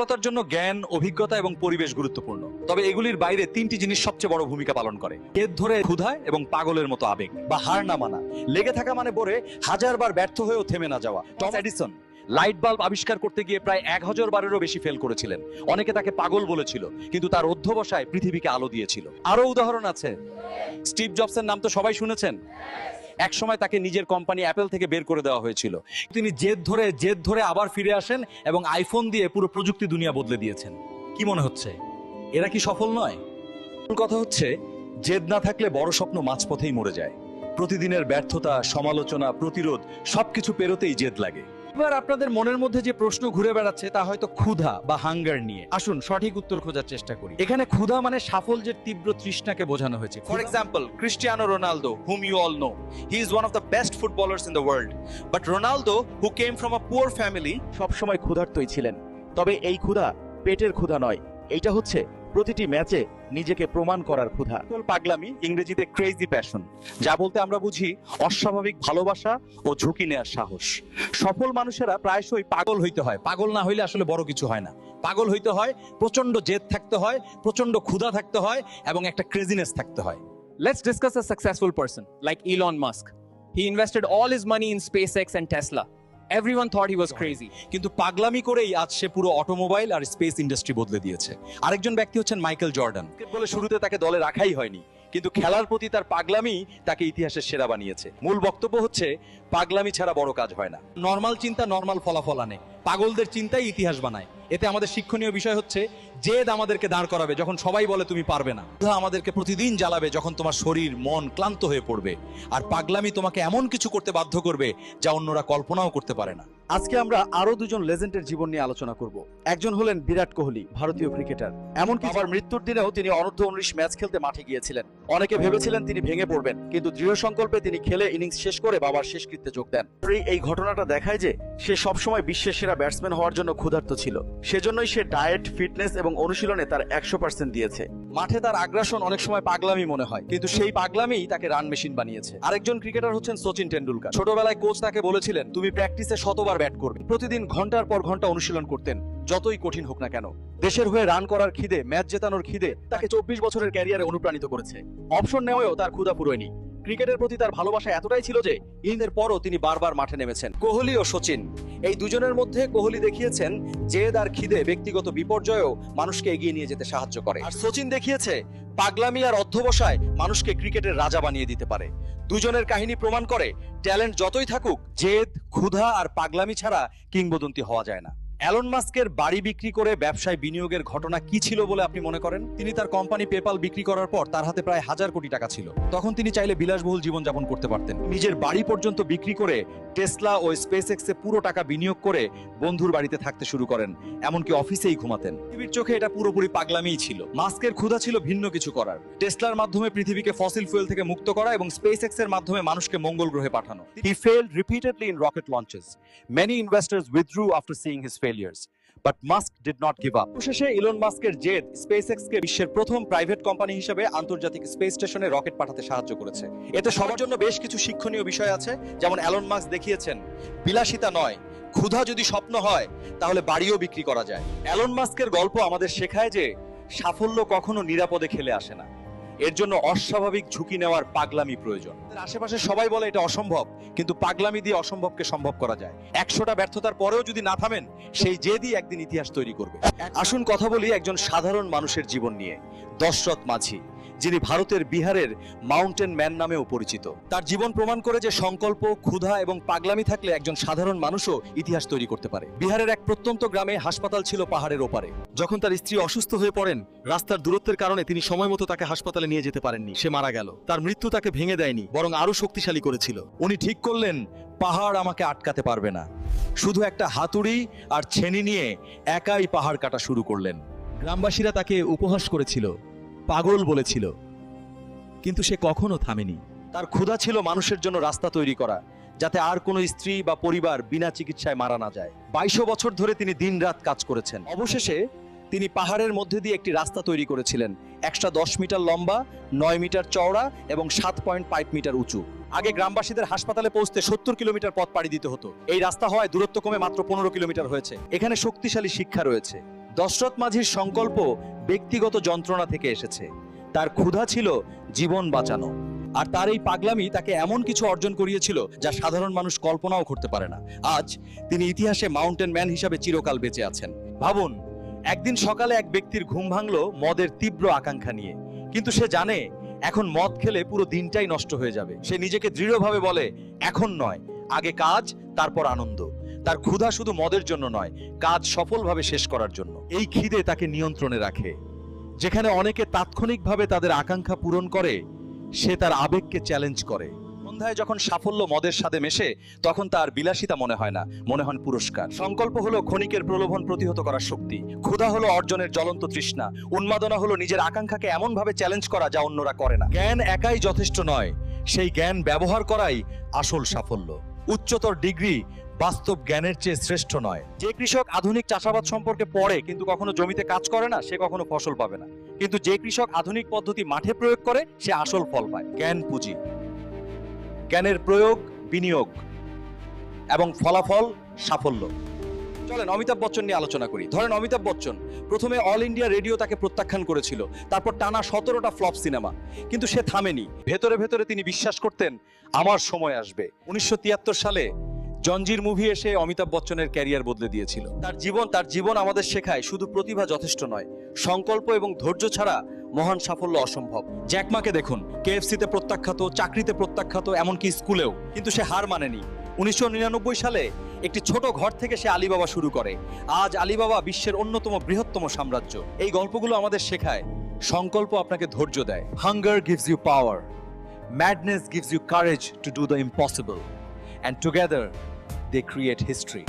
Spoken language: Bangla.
সফলতার জন্য জ্ঞান, অভিজ্ঞতা এবং পরিবেশ গুরুত্বপূর্ণ। তবে এগুলির বাইরে তিনটি জিনিস সবচেয়ে বড় ভূমিকা পালন করে। এর ধরে ক্ষুধায় এবং পাগলের মতো আবেগ বা হার না মানা। লেগে থাকা মানে পরে হাজারবার ব্যর্থ হয়েও থেমে না যাওয়া। টম এডিসন লাইট বাল্ব আবিষ্কার করতে গিয়ে প্রায় এক হাজার বারেরও বেশি ফেল করেছিলেন। অনেকে তাকে পাগল বলেছিল, কিন্তু তার অধ্যবসায় পৃথিবীকে আলো দিয়েছিল। আরও উদাহরণ আছে? স্টিভ জবসের নাম তো সবাই শুনেছেন? এক সময় তাকে নিজের কোম্পানি অ্যাপেল থেকে বের করে দেওয়া হয়েছিল। তিনি জেদ ধরে জেদ ধরে আবার ফিরে আসেন এবং আইফোন দিয়ে পুরো প্রযুক্তি দুনিয়া বদলে দিয়েছেন। কি মনে হচ্ছে? এরা কি সফল নয়? কথা হচ্ছে, জেদ না থাকলে বড় স্বপ্ন মাঝপথেই মরে যায়। প্রতিদিনের ব্যর্থতা, সমালোচনা, প্রতিরোধ সবকিছু পেরোতেই জেদ লাগে। এবার আপনাদের মনের মধ্যে যে প্রশ্ন ঘুরে বেড়াচ্ছে তা হয়তো ক্ষুধা বা হাঙ্গার নিয়ে। আসুন সঠিক উত্তর খোঁজার চেষ্টা করি। এখানে ক্ষুধা মানে সাফল্যের তীব্র তৃষ্ণাকে বোঝানো হয়েছে। For example Cristiano Ronaldo hmm you all know he is one of the best footballers in the world. But Ronaldo, who came from a poor family, সবসময় ক্ষুধার্তই ছিলেন। তবে এই ক্ষুধা পেটের ক্ষুধা নয়। এইটা হচ্ছে প্রতিটি ম্যাচে নিজেকে প্রমাণ করার ক্ষুধা। পাগলামি ইংরেজিতে ক্রেজি প্যাশন যা বলতে আমরা বুঝি অস্বাভাবিক ভালোবাসা ও ঝুঁকি নেওয়ার সাহস। সফল মানুষেরা প্রায়শই পাগল হইতে হয়। পাগল না হইলে আসলে বড় কিছু হয় না। পাগল হইতে হয় প্রচণ্ড জেদ থাকতে হয় প্রচণ্ড ক্ষুধা থাকতে হয় এবং একটা ক্রেজিনেস থাকতে হয়। Let's discuss a successful person like Elon Musk. He invested all his money in SpaceX and Tesla. Everyone thought he was crazy. কিন্তু পাগলামি করেই আজ সে পুরো অটোমোবাইল আর স্পেস ইন্ডাস্ট্রি বদলে দিয়েছে। আরেকজন ব্যক্তি হচ্ছেন মাইকেল জর্ডান বলে শুরুতে তাকে দলে রাখাই হয়নি কিন্তু খেলার প্রতি তার পাগলামি তাকে ইতিহাসের সেরা বানিয়েছে। মূল বক্তব্য হচ্ছে পাগলামি ছাড়া বড় কাজ হয় না। নর্মাল চিন্তা নর্মাল ফলাফল আনে। পাগলদের চিন্তাই ইতিহাস বানায়। এতে আমাদের শিক্ষণীয় বিষয় হচ্ছে, জেদ আমাদেরকে দাঁড় করাবে যখন সবাই বলে তুমি পারবে না। আমাদেরকে প্রতিদিন জ্বালাবে যখন তোমার শরীর, মন ক্লান্ত হয়ে পড়বে। আর পাগলামি তোমাকে এমন কিছু করতে বাধ্য করবে যা অন্যরা কল্পনাও করতে পারে না। আজকে আমরা আরও দুজন লেজেন্ডের জীবন নিয়ে আলোচনা করব। একজন হলেন বিরাট কোহলি, ভারতীয় ক্রিকেটার। এমনকি বাবার মৃত্যুর দিনেও তিনি অনূর্ধ্ব উনিশ ম্যাচ খেলতে মাঠে গিয়েছিলেন। অনেকে ভেবেছিলেন তিনি ভেঙে পড়বেন, কিন্তু দৃঢ় সংকল্পে তিনি খেলে ইনিংস শেষ করে বাবার শেষকৃত্যে যোগ দেন। এই- ঘটনাটা দেখায় যে সে সবসময় বিশ্বের ব্যাটসম্যান হওয়ার জন্য ক্ষুধার্ত ছিল। সেজন্যই সে ডায়েট, ফিটনেস এবং অনুশীলনে তার একশো পার্সেন্ট দিয়েছে। মাঠে তার আগ্রাসন অনেক সময় পাগলামি মনে হয়, কিন্তু সেই পাগলামিই তাকে রান মেশিন বানিয়েছে। আরেকজন ক্রিকেটার হচ্ছেন সচিন টেন্ডুলকার। ছোটবেলায় কোচ তাকে বলেছিলেন, তুমি প্র্যাকটিসে শতবার ব্যাট করবে। প্রতিদিন ঘণ্টার পর ঘণ্টা অনুশীলন করতেন, যতই কঠিন হোক না কেন। দেশের হয়ে রান করার খিদে, ম্যাচ জেতানোর খিদে তাকে চব্বিশ বছরের ক্যারিয়ারে অনুপ্রাণিত করেছে। অপশন নেওয়াও তার ক্ষুধা পুরোয়নি ক্রিকেটের প্রতি তার ভালোবাসা এতটাই ছিল যে ইংল্যান্ডের পরও তিনি বারবার মাঠে নেমেছেন। কোহলি ও সচিন, এই দুজনের মধ্যে কোহলি দেখিয়েছেন জেদ আর খিদে ব্যক্তিগত বিপর্যয়েও মানুষকে এগিয়ে নিয়ে যেতে সাহায্য করে। আর সচিন দেখিয়েছে, পাগলামি আর অধ্যবসায় মানুষকে ক্রিকেটের রাজা বানিয়ে দিতে পারে। দুজনের কাহিনী প্রমাণ করে, ট্যালেন্ট যতই থাকুক, জেদ, ক্ষুধা আর পাগলামি ছাড়া কিংবদন্তি হওয়া যায় না। অ্যালন মাস্কের বাড়ি বিক্রি করে ব্যবসায় বিনিয়োগের ঘটনা কি ছিল বলে আপনি মনে করেন? তিনি তার কোম্পানি পেপাল বিক্রি করার পর তার হাতে প্রায় হাজার কোটি টাকা ছিল। তখন তিনি চাইলে বিলাসবহুল জীবনযাপন করতে পারতেন। নিজের বাড়ি পর্যন্ত বিক্রি করে টেসলা ও স্পেস এক্সে পুরো টাকা বিনিয়োগ করে বন্ধুর বাড়িতে থাকতে শুরু করেন, এমনকি অফিসেই ঘুমাতেন। পৃথিবীর চোখে এটা পুরোপুরি পাগলামিই ছিল। মাস্কের ক্ষুধা ছিল ভিন্ন কিছু করার। টেসলার মাধ্যমে পৃথিবীকে ফসিল ফুয়েল থেকে মুক্ত করা এবং স্পেস এক্সের মাধ্যমে মানুষকে মঙ্গল গ্রহে পাঠানো। He failed repeatedly in rocket launches many investors withdrew after seeing his failures but Musk did not give up অবশেষে ইলন মাস্কের জেদ স্পেসএক্স কে বিশ্বের প্রথম প্রাইভেট কোম্পানি হিসেবে আন্তর্জাতিক স্পেস স্টেশনে রকেট পাঠাতে সাহায্য করেছে। এতে সবার জন্য বেশ কিছু শিক্ষণীয় বিষয় আছে। যেমন অ্যালন মাস্ক দেখিয়েছেন, বিলাসিতা নয়, ক্ষুধা যদি স্বপ্ন হয়, তাহলে বাড়িও বিক্রি করা যায়। অ্যালন মাস্কের গল্প আমাদের শেখায় যে সাফল্য কখনো নিরাপদে খেলে আসে না। এর জন্য অস্বাভাবিক ঝুঁকি নেওয়ার পাগলামি প্রয়োজন। আশেপাশে সবাই বলে এটা অসম্ভব, কিন্তু পাগলামি দিয়ে অসম্ভবকে সম্ভব করা যায়। একশোটা ব্যর্থতার পরেও যদি না থামেন, সেই জেদই একদিন ইতিহাস তৈরি করবে। আসুন কথা বলি একজন সাধারণ মানুষের জীবন নিয়ে, দশরথ মাঝি। যিনি ভারতের বিহারের মাউন্টেন ম্যান নামেও পরিচিত। তার জীবন প্রমাণ করে যে সংকল্প, ক্ষুধা এবং পাগলামি থাকলে একজন সাধারণ মানুষও ইতিহাস তৈরি করতে পারে। বিহারের এক প্রত্যন্ত গ্রামে হাসপাতাল ছিল পাহাড়ের ওপারে। যখন তার স্ত্রী অসুস্থ হয়ে পড়েন, রাস্তার দূরত্বের কারণে তিনি সময় মতো তাকে হাসপাতালে নিয়ে যেতে পারেননি। সে মারা গেল। তার মৃত্যু তাকে ভেঙে দেয়নি, বরং আরও শক্তিশালী করেছিল। উনি ঠিক করলেন, পাহাড় আমাকে আটকাতে পারবে না। শুধু একটা হাতুড়ি আর ছেনি নিয়ে একাই পাহাড় কাটা শুরু করলেন। গ্রামবাসীরা তাকে উপহাস করেছিল। পাগল বলেছিল। কিন্তু সে কখনো থামেনি। তার ক্ষুধা ছিল মানুষের জন্য রাস্তা তৈরি করা, যাতে আর কোনো স্ত্রী বা পরিবার বিনা চিকিৎসায় মারা না যায়। বাইশো বছর ধরে তিনি দিনরাত কাজ করেছেন। অবশেষে তিনি পাহাড়ের মধ্যে দিয়ে একটি রাস্তা তৈরি করেছিলেন। একশো দশ মিটার লম্বা, নয় মিটার চওড়া এবং সাত পয়েন্ট ফাইভ মিটার উঁচু। আগে গ্রামবাসীদের হাসপাতালে পৌঁছতে সত্তর কিলোমিটার পথ পাড়ি দিতে হতো। এই রাস্তা হওয়ায় দূরত্ব কমে মাত্র পনেরো কিলোমিটার হয়েছে। এখানে শক্তিশালী শিক্ষা রয়েছে। দশরথ মাঝির সংকল্প ব্যক্তিগত যন্ত্রণা থেকে এসেছে। তার ক্ষুধা ছিল জীবন বাঁচানো। আর তার এই পাগলামি তাকে এমন কিছু অর্জন করিয়েছিল যা সাধারণ মানুষ কল্পনাও করতে পারে না। আজ তিনি ইতিহাসে মাউন্টেন ম্যান হিসাবে চিরকাল বেঁচে আছেন। ভাবুন, একদিন সকালে এক ব্যক্তির ঘুম ভাঙল মদের তীব্র আকাঙ্ক্ষা নিয়ে। কিন্তু সে জানে, এখন মদ খেলে পুরো দিনটাই নষ্ট হয়ে যাবে। সে নিজেকে দৃঢ়ভাবে বলে, এখন নয়, আগে কাজ, তারপর আনন্দ। তার ক্ষুধা শুধু মদের জন্য নয়, কাজ সফলভাবে শেষ করার জন্য। এই খিদে তাকে নিয়ন্ত্রণে রাখে। যেখানে অনেকে তাৎক্ষণিকভাবে তাদের আকাঙ্ক্ষা পূরণ করে, সে তার আবেগকে চ্যালেঞ্জ করে। সন্ধ্যায় যখন সাফল্য মদের সাথে মেশে, তখন তার বিলাসিতা মনে হয় না, মনে হয় পুরস্কার। সংকল্প হলো ক্ষণিকের প্রলোভন প্রতিহত করার শক্তি। ক্ষুধা হলো অর্জনের জ্বলন্ত তৃষ্ণা। উন্মাদনা হলো নিজের আকাঙ্ক্ষাকে এমনভাবে চ্যালেঞ্জ করা যা অন্যরা করে না। জ্ঞান একাই যথেষ্ট নয়, সেই জ্ঞান ব্যবহার করাই আসল সাফল্য। উচ্চতর ডিগ্রি বাস্তব জ্ঞানের চেয়ে শ্রেষ্ঠ নয়। যে কৃষক আধুনিক চাষাবাদ সম্পর্কে পড়ে, কিন্তু কখনো জমিতে কাজ করে না, সে কখনো ফসল পাবে না। কিন্তু যে কৃষক আধুনিক পদ্ধতি মাঠে প্রয়োগ করে, সে আসল ফল পায়। জ্ঞান পুঁজি। জ্ঞানের প্রয়োগ, বিনিয়োগ এবং ফলাফল সাফল্য। চলেন অমিতাভ বচ্চন নিয়ে আলোচনা করি। ধরেন অমিতাভ বচ্চন, প্রথমে অল ইন্ডিয়া রেডিও তাকে প্রত্যাখ্যান করেছিল। তারপর টানা সতেরোটা ফ্লপ সিনেমা। কিন্তু সে থামেনি। ভেতরে ভেতরে তিনি বিশ্বাস করতেন, আমার সময় আসবে। উনিশশো তিয়াত্তর সালে জঞ্জির মুভি এসে অমিতাভ বচ্চনের ক্যারিয়ার বদলে দিয়েছিল। তার জীবন তার জীবন আমাদের শেখায় শুধু প্রতিভা যথেষ্ট নয়, সংকল্প এবং ধৈর্য ছাড়া মহান সাফল্য অসম্ভব। জ্যাকমাকে দেখুন কেএফসিতে প্রত্যাখ্যাত, চাকরিতে প্রত্যাখ্যাত, এমনকি স্কুলেও, কিন্তু সে হার মানেনি। উনিশশো নিরানব্বই সালে একটি ছোট ঘর থেকে সে আলিবাবা শুরু করে। আজ আলিবাবা বিশ্বের অন্যতম বৃহত্তম সাম্রাজ্য। এই গল্পগুলো আমাদের শেখায়, সংকল্প আপনাকে ধৈর্য দেয়। Hunger gives you power madness gives you courage to do the impossible and together they create history.